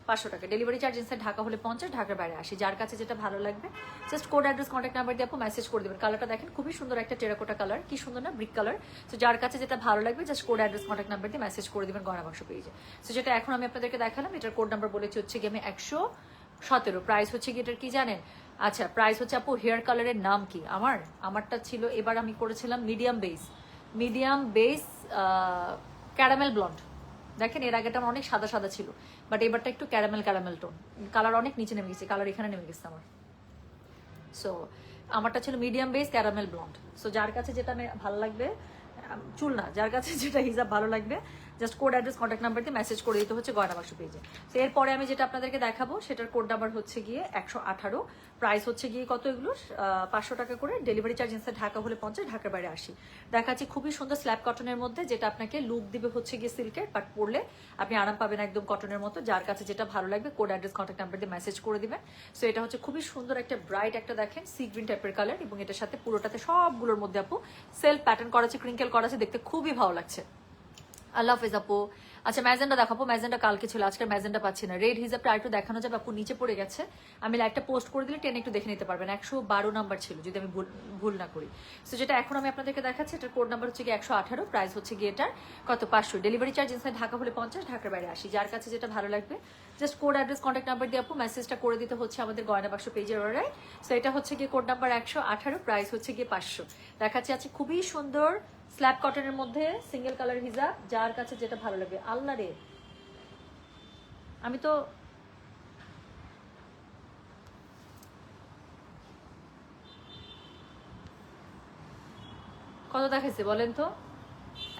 Speaker 1: পাঁচশো টাকা। ডেলিভারি চার্জ ইনসাইড ঢাকা হলে পঞ্চাশ, ঢাকার বাইরে আসি যার কাছে যেটা ভালো লাগবে just code address contact number দিয়ে আপু মেসেজ করে দেবেন। কালারটা দেখেন, খুবই সুন্দর একটা টেরাকোটা কালার কি সুন্দর না? ব্রিক কালার তো যার কাছে যেটা ভালো লাগবে just code address contact number দিয়ে মেসেজ করে দেবেন গয়না বাক্স পেজে তো যেটা এখন আমি আপনাদেরকে দেখালাম, এটার কোড নাম্বার বলেছি হচ্ছে কি আমি একশো সতেরো। প্রাইস হচ্ছে কি এটার কি জানেন? আচ্ছা প্রাইস হচ্ছে আপু হেয়ার কালারের নাম কি? আমার, আমারটা ছিল, এবার আমি করেছিলাম medium base medium base caramel blonde দেখেন, এর আগেটা আমার অনেক সাদা সাদা ছিল বাট এবারটা একটু ক্যারামেল ক্যারামেল টোন কালার অনেক নিচে নেমে গেছে কালার এখানে নেমে গেছে আমার। সো আমারটা ছিল medium base caramel blonde so যার কাছে যেটা ভালো লাগবে চুল না, যার কাছে যেটা হিসাব ভালো লাগবে just code address contact number দিয়ে মেসেজ করে দিতে হচ্ছে গয়না বাক্স পেজে তো এরপরে আমি যেটা আপনাদেরকে দেখাবো, সেটার কোড নাম্বার হচ্ছে গিয়ে একশো আঠারো। প্রাইস হচ্ছে গিয়ে কত এগুলো? পাঁচশো টাকা করে। ডেলিভারি চার্জ ইনসাইড ঢাকা হলে পঞ্চাশ, ঢাকার বাইরে আসি দেখাচ্ছি খুবই সুন্দর স্ল্যাব কটনের মধ্যে, যেটা আপনাকে লুক দিবে হচ্ছে গিয়ে সিল্কের বাট পরলে আপনি আরাম পাবেন একদম কটনের মতো। যার কাছে যেটা ভালো লাগবে কোড অ্যাড্রেস কন্ট্যাক্ট নাম্বার দিয়ে মেসেজ করে দিবেন। সো এটা হচ্ছে খুবই সুন্দর একটা ব্রাইট একটা দেখেন সি গ্রিন টাইপের কালার এবং এটার সাথে পুরোটাতে সবগুলোর মধ্যে আপু সেলফ প্যাটার্ন করা আছে ক্রিঙ্কেল করা আছে, দেখতে খুবই ভালো লাগছে। আল্লাহ হাফেজ আপু আচ্ছা ম্যাজেন্ডা দেখাবো। ম্যাজেন্ডা কালকে ছিল, আজকে ম্যাজেন্ডা পাচ্ছি না। রেড হিসাবটা একটু দেখানো যাবে আপু নিচে পড়ে গেছে। আমি লাইভটা পোস্ট করে দিলে টেনে একটু দেখে নিতে পারবেন। একশো বারো নাম্বার ছিল, যদি আমি ভুল ভুল না করি। সো যেটা এখন আমি আপনাদেরকে দেখাচ্ছি, এটার কোড নাম্বার হচ্ছে গিয়ে একশো আঠারো প্রাইস হচ্ছে গিয়ে এটার কত? পাঁচশো। ডেলিভারি চার্জ ইনসাইড ঢাকা হলে পঞ্চাশ, ঢাকার বাইরে আসি যার কাছে যেটা ভালো লাগবে just code address contact number দিয়ে আপু মেসেজটা করে দিতে হচ্ছে আমাদের গয়না বাক্স পেজের অর্ডার সো এটা হচ্ছে গিয়ে কোড নাম্বার একশো আঠারো প্রাইস হচ্ছে গিয়ে পাঁচশো। দেখাচ্ছি আছে খুবই সুন্দর স্ল্যাব কটনের মধ্যে সিঙ্গেল কালার হিজাব যার কাছে যেটা ভালো লাগবে আল্লাহ রে। আমি তো কত দেখাইছে বলেন তো?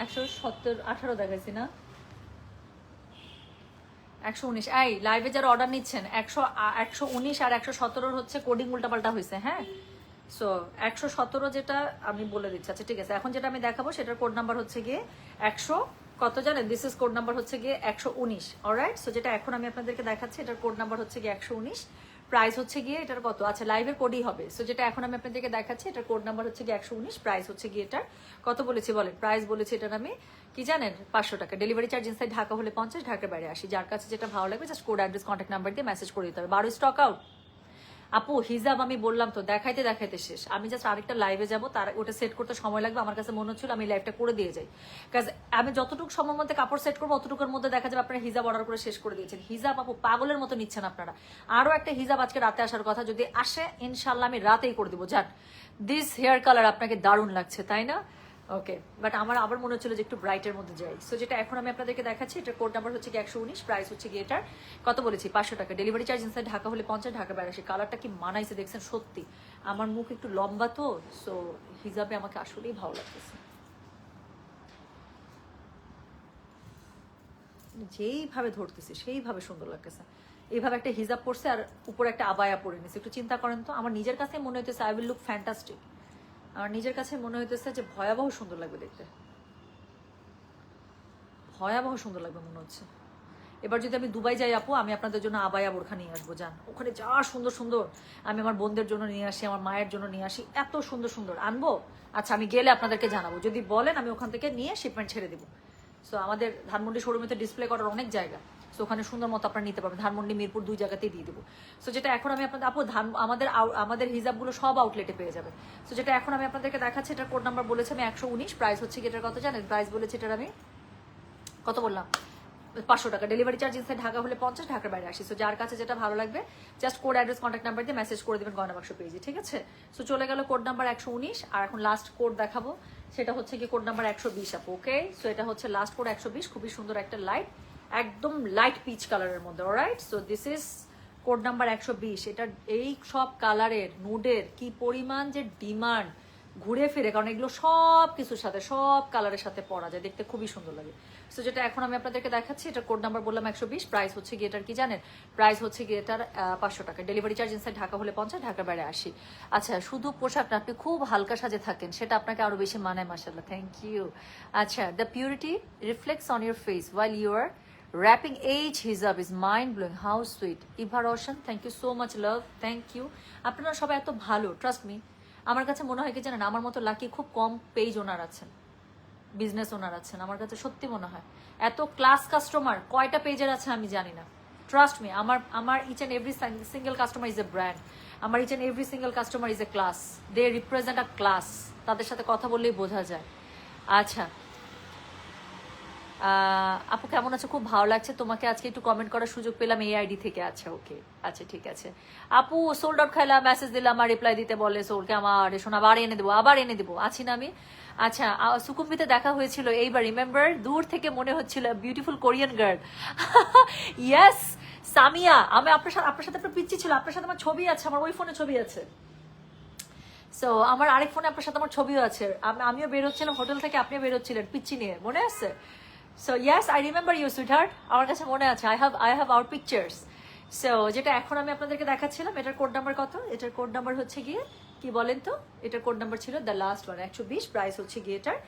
Speaker 1: একশো সত্তর, আঠারো দেখাইছি না? একশো উনিশ। এই লাইভে যারা অর্ডার নিচ্ছেন, একশো একশো উনিশ আর একশো সতেরোর হচ্ছে কোডিং উল্টাপাল্টা হয়েছে হ্যাঁ? সো একশো সতেরো যেটা আমি বলে দিচ্ছি। আচ্ছা ঠিক আছে। এখন যেটা আমি দেখাবো, সেটার কোড নাম্বার হচ্ছে গিয়ে একশো কত জানেন? দিস ইজ কোড নাম্বার হচ্ছে গিয়ে একশো উনিশ। অলরাইট সো যেটা এখন আমি আপনাদেরকে দেখাচ্ছি, এটার কোড নাম্বার হচ্ছে গিয়ে একশো উনিশ। প্রাইস হচ্ছে গিয়ে এটার কত? আচ্ছা লাইভের কোডই হবে। সো যেটা এখন আমি আপনাদেরকে দেখাচ্ছি, এটার কোড নাম্বার হচ্ছে গিয়ে একশো উনিশ। প্রাইস হচ্ছে গিয়ে এটার কত বলেছি বলেন? প্রাইস বলেছি এটার আমি, কি জানেন? পাঁচশো টাকা। ডেলিভারি চার্জ ইনসাইড ঢাকা হলে পঞ্চাশ, ঢাকার বাইরে আসি যার কাছে যেটা ভালো লাগবে just code address contact number দিয়ে মেসেজ করে দিতে হবে। বারো স্টক আউট আপু, হিজাব আমি বললাম তো, দেখাইতে দেখাইতে শেষ। আমি জাস্ট আরেকটা লাইভে যাব, তার ওটা সেট করতে সময় লাগবে, আমার কাছে মনে হচ্ছিল আমি লাইভটা করে দিয়ে যাই। কাজ আমি যতটুকু সময়ের মধ্যে কাপড় সেট করব, অতটুকুর মধ্যে দেখা যাবে আপনারা হিজাব অর্ডার করে শেষ করে দিয়েছেন। হিজাব আপু, পাগলের মতো নিচ্ছেন আপনারা। আরও একটা হিজাব আজকে রাতে আসার কথা, যদি আসে ইনশাল্লাহ আমি রাতেই করে দিব। যান দিস হেয়ার কালার আপনাকে দারুণ লাগছে, তাই না? ওকে বাট আমার আবার মনে হচ্ছিল যে একটু ব্রাইটের মধ্যে যাই। সো যেটা এখন আমি আপনাদেরকে দেখাচ্ছি এটা কোড নাম্বার হচ্ছে কি একশো উনিশ প্রাইস হচ্ছে গিয়ে এটার কত বলেছি? পাঁচশো টাকা। ডেলিভারি চার্জ ইনসাইড ঢাকা হলে পঞ্চাশ, ঢাকা আসে কালারটা কি মানাইছে দেখছেন? সত্যি। আমার মুখ একটু লম্বা তো সো হিসাবে আমাকে আসলেই ভালো লাগতেছে। যেইভাবে ধরতেছি, সেইভাবে সুন্দর লাগতেছে। এইভাবে একটা হিজাব পরছে আর উপরে একটা আবায়া পরে নিছে। একটু চিন্তা করেন তো, আমার নিজের কাছে মনে হইতেছে আই উইল লুক ফ্যান্টাস্টিক আমার নিজের কাছে মনে হইতেছে যে ভয়াবহ সুন্দর লাগবে দেখতে। ভয়াবহ সুন্দর লাগবে মনে হচ্ছে। এবার যদি আমি দুবাই যাই আপু, আমি আপনাদের জন্য আবায়া বোরখা নিয়ে আসব যান ওখানে যা সুন্দর সুন্দর। আমি আমার বোনদের জন্য নিয়ে আসি, আমার মায়ের জন্য নিয়ে আসি, এত সুন্দর সুন্দর। আনব? আচ্ছা আমি গেলে আপনাদেরকে জানাব। যদি বলেন, আমি ওখান থেকে নিয়ে শিপমেন্ট ছেড়ে দেবো। সো আমাদের ধানমন্ডি শোরুমে তো ডিসপ্লে করার অনেক জায়গা। সো ওখানে সুন্দর মতো আপনারা নিতে পারবেন। ধানমন্ডি, মিরপুর দুই জায়গাতেই দিয়ে দেবো। সো যেটা এখন আমি আপনাদের আপু, ধান আমাদের আমাদের হিজাবগুলো সব আউটলেটে পেয়ে যাবে সো যেটা এখন আমি আপনাদেরকে দেখাচ্ছি, এটার কোড নাম্বার বলেছি আমি একশো উনিশ। প্রাইস হচ্ছে এটার কত জানেন? প্রাইস বলেছি এটার আমি কত বললাম? পাঁচশো টাকা। ডেলিভারি চার্জ ইনসাইড ঢাকা হলে পঞ্চাশ, ঢাকার বাইরে আসি সো যার কাছে যেটা ভালো লাগবে just code address contact number দিয়ে মেসেজ করে দেবেন গয়না বাক্স পেজে ঠিক আছে? সো চলে গেল কোড নাম্বার একশো উনিশ। আর এখন লাস্ট কোড দেখাবো। সেটা হচ্ছে কি কোড নাম্বার একশো বিশ, আপু ওকে সো এটা হচ্ছে লাস্ট কোড একশো বিশ। খুবই সুন্দর একটা লাইট একদম লাইট পিচ কালারের মধ্যে right so this is code number একশো বিশ। এটা এই সব কালারের নুডের কি পরিমাণ যে ডিমান্ড ঘুরে ফিরে, কারণ এগুলো সব কিছুর সাথে, সব কালারের সাথে পরা যায়। দেখতে খুবই সুন্দর লাগে। সো যেটা এখন আমি আপনাদেরকে দেখাচ্ছি, এটা কোড নাম্বার বললাম একশো বিশ। প্রাইস হচ্ছে গিয়ে এটার কি জানেন? প্রাইস হচ্ছে গিয়ে এটার পাঁচশো টাকা। ডেলিভারি চার্জ ইনসাইড ঢাকা হলে পঞ্চাশ, ঢাকার বাইরে আসি আচ্ছা শুধু পোশাক না, আপনি খুব হালকা সাজে থাকেন, সেটা আপনাকে আরও বেশি মানায় মাসাল্লাহ থ্যাংক ইউ আচ্ছা the purity reflects on your face while you are Wrapping age hijab is mind blowing. How sweet. Iva Roshan, thank you so much, love. Thank you. আপনারা সবাই এত ভালো ট্রাস্ট মি আমার কাছে মনে হয় কি জানেন আমার মতো লাকি খুব কম পেজ ওনার আছেন বিজনেস ওনার আছেন আমার কাছে সত্যি মনে হয় এত ক্লাস কাস্টমার কয়টা পেজের আছে আমি জানি না ট্রাস্ট মি আমার আমার each and every single customer is a brand আমার each and every single customer is a class they represent a class তাদের সাথে কথা বললেই বোঝা যায় আচ্ছা আপু, কেমন আছো? খুব ভালো লাগছে। তোমাকে আজকে একটু কমেন্ট করার সুযোগ পেলাম। এই আইডি থেকে আচ্ছা ওকে। আচ্ছা ঠিক আছে। আপু সোল্ড আউট খাইলাম মেসেজ দিলাম, আর রিপ্লাই দিতে বলে সোলকে আমার শোন আবার এনে দেবো, আবার এনে দেবো। আছি না আমি। আচ্ছা সুকুম্বিতে দেখা হয়েছিল এইবার রিমেম্বার দূর থেকে মনে হচ্ছিল beautiful Korean girl yes Samia, আমি আপনার সাথে আপনার সাথে একটা পিচ্ছি ছিল, আপনার সাথে আমার ছবি আছে, আমার ওই ফোনে ছবি আছে। সো আমার আরেক ফোনে আপনার সাথে আমার ছবিও আছে। আমিও বেরোচ্ছিলাম হোটেল থেকে আপনিও বেরোচ্ছিলেন পিচ্ছি নিয়ে, মনে আছে? So yes I remember you sweet heart আমার কাছে মনে আছে I have I have our pictures so যেটা এখন আমি আপনাদেরকে দেখাচ্ছিলাম, এটার কোড নাম্বার কত? এটার কোড নাম্বার হচ্ছে গিয়ে, কি বলেন তো? এটার কোড নাম্বার ছিল দ্য লাস্ট ওয়ান একশো বিশ প্রাইস হচ্ছে গিয়ে এটার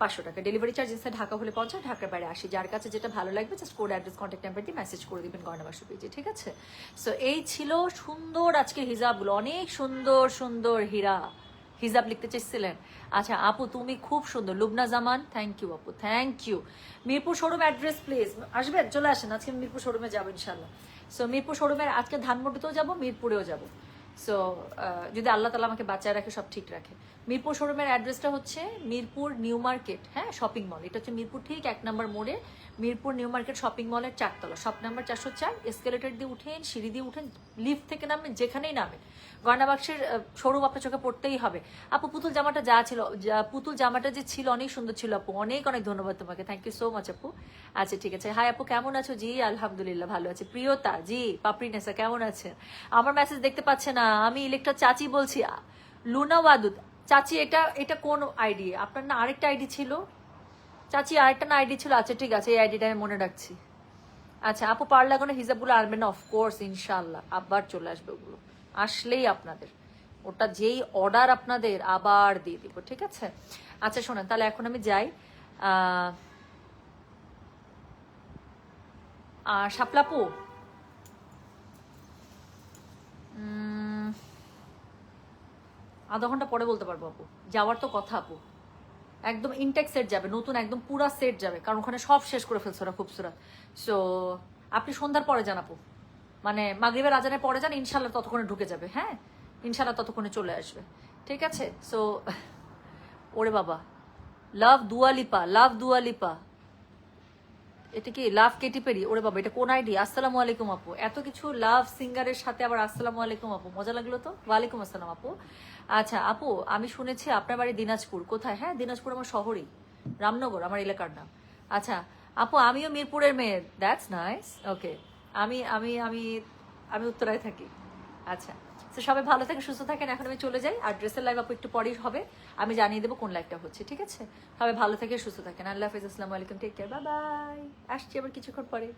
Speaker 1: পাঁচশো টাকা। ডেলিভারি চার্জ ইনসাইড ঢাকা হলে পঞ্চাশ ঢাকার বাইরে আসি। যার কাছে যেটা ভালো লাগবে just code address contact number দিয়ে মেসেজ করে দিবেন গয়না বাসু পেজে ঠিক আছে? সো এই ছিল সুন্দর আজকের হিজাবগুলো অনেক সুন্দর সুন্দর হীরা। হিজাব লিখতে চেয়েছিলেন। আচ্ছা আপু, তুমি খুব সুন্দর। লুবনা জামান থ্যাংক ইউ আপু thank you Mirpur showroom address please আসবেন? চলে আসেন। আজকে মিরপুর শোরুমে যাব ইনশাল্লাহ সো মিরপুর শোরুমের আজকে ধানমন্ডিতেও যাব, মিরপুরেও যাব। সো যদি আল্লাহ তালা আমাকে বাঁচায় রাখে, সব ঠিক রাখে। মিরপুর শোরুমের অ্যাড্রেসটা হচ্ছে মিরপুর নিউ মার্কেট হ্যাঁ শপিং মল। এটা হচ্ছে মিরপুর ঠিক এক নম্বর মোড়ে, মিরপুর নিউ মার্কেট শপিং মলের চারতলা। শপ নাম্বার চারশো চার এসকেলেটার দিয়ে উঠেন, সিঁড়ি দিয়ে উঠেন লিফট থেকে নামবেন, যেখানেই নামে গয়না বাক্সের শোরুম আপনার চোখে পড়তেই হবে। আপু, পুতুল জামাটা যা ছিল পুতুল জামাটা যে ছিল, অনেক সুন্দর ছিল আপু। অনেক অনেক ধন্যবাদ তোমাকে। থ্যাংক ইউ সো মাচ আপু। আচ্ছা ঠিক আছে। হাই আপু, কেমন আছো? জি, আলহামদুলিল্লাহ ভালো আছে। প্রিয়তা, জি, পাপড়ি নেসা কেমন আছেন? আমার মেসেজ দেখতে পাচ্ছে না। আমি ইলেকট্রা চাচি বলছি লুনা ওয়াদুদ চাচি এটা এটা কোন আইডি আপনার না আরেকটা আইডি ছিল? চাচি আরেকটা না আইডি ছিল? আচ্ছা ঠিক আছে এই আইডিটা আমি মনে রাখছি। আচ্ছা আপু পার লাগানো হিসাবগুলো আনবেন না অফকোর্স ইনশাল্লাহ আবার চলে আসবে ওগুলো। আসলেই আপনাদের। ওটা যেই অর্ডার আপনাদের আবার দিয়ে দিব ঠিক আছে? আচ্ছা শোনেন তাহলে এখন আমি যাই। শাপলাপু উম, আধা ঘণ্টা পরে বলতে পারব আপু। যাওয়ার তো কথা আপু। একদম ইনটেক সেট যাবে, নতুন একদম পুরা সেট যাবে, কারণ ওখানে সব শেষ করে ফেলছে ওরা খুবসুরত। সো আপনি সন্ধ্যার পরে যান আপু। মানে মাগরিবের আজানের পরে যান ইনশাল্লাহ ততক্ষণে ঢুকে যাবে হ্যাঁ? ইনশাল্লাহ ততক্ষণে চলে আসবে। ঠিক আছে? সো ওরে বাবা। লাভ দুয়ালিপা লাভ দুয়ালিপা। এটা কি লাভ কেটি পেরি? ওরে বাবা, এটা কোন আইডি আসসালামু আলাইকুম আপু। এত কিছু লাভ সিঙ্গারের সাথে আবার আসসালামু আলাইকুম আপু। মজা লাগল তো? ওয়ালাইকুম আসসালাম আপু। আচ্ছা আপু, আমি শুনেছি আপনার বাড়ি দিনাজপুর। কোথায়? হ্যাঁ দিনাজপুর আমার শহরই। রামনগর, আমার এলাকার নাম। আচ্ছা আপু, আমিও মিরপুরের মেয়ে। দ্যাটস নাইস ওকে আমি আমি আমি আমি উত্তরায় থাকি। আচ্ছা। তো সবাই ভালো থাকেন, সুস্থ থাকেন। এখন আমি চলে যাই। আর ড্রেসের লাইভ আপু একটু পরেই হবে। আমি জানিয়ে দেবো কোন লাইভটা হচ্ছে, ঠিক আছে? সবাই ভালো থাকে সুস্থ থাকেন। আল্লাহ হাফিজ, আসসালামু আলাইকুম টেক কেয়ার বাই বাই আসছি আবার কিছুক্ষণ পরে।